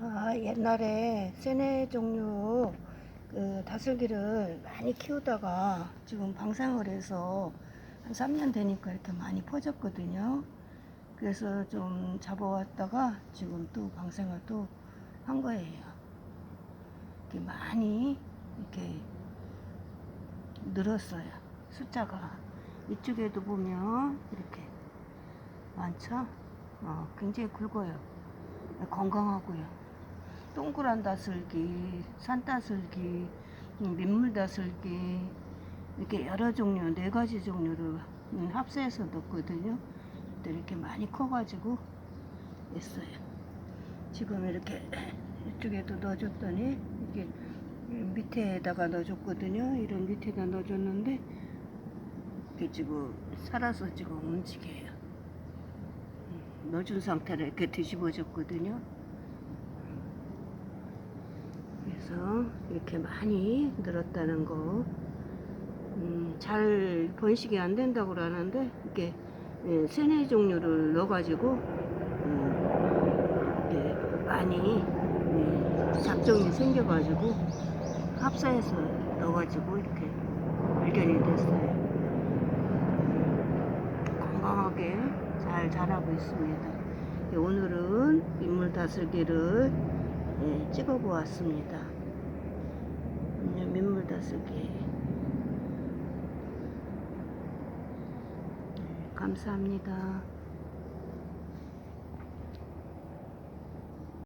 아, 옛날에 세네 종류 그 다슬기를 많이 키우다가 지금 방생을 해서 한 3년 되니까 이렇게 많이 퍼졌거든요. 그래서 좀 잡아왔다가 지금 또 방생을 또 한 거예요. 이렇게 많이 이렇게 늘었어요. 숫자가. 이쪽에도 보면 이렇게 많죠? 어, 굉장히 굵어요. 건강하고요. 동그란 다슬기, 산다슬기, 음, 민물 다슬기 이렇게 여러 종류 네 가지 종류를 음, 합세해서 넣거든요. 또 이렇게 많이 커가지고 있어요. 지금 이렇게 이쪽에도 넣어줬더니 이게 밑에다가 넣어줬거든요. 이런 밑에다 넣어줬는데 이게 지금 살아서 지금 움직여요. 음, 넣어준 상태로 이렇게 뒤집어졌거든요. 그래서 이렇게 많이 늘었다는 거. 음, 잘 번식이 안 된다고 그러는데 이렇게 예, 세네 종류를 넣어가지고 음, 이렇게 많이 예, 작종이 생겨가지고 합사해서 넣어가지고 이렇게 발견이 됐어요. 건강하게 잘 자라고 있습니다. 예, 오늘은 민물 다슬기를 예, 찍어 보았습니다. 예, 민물 다슬기. 예, 감사합니다.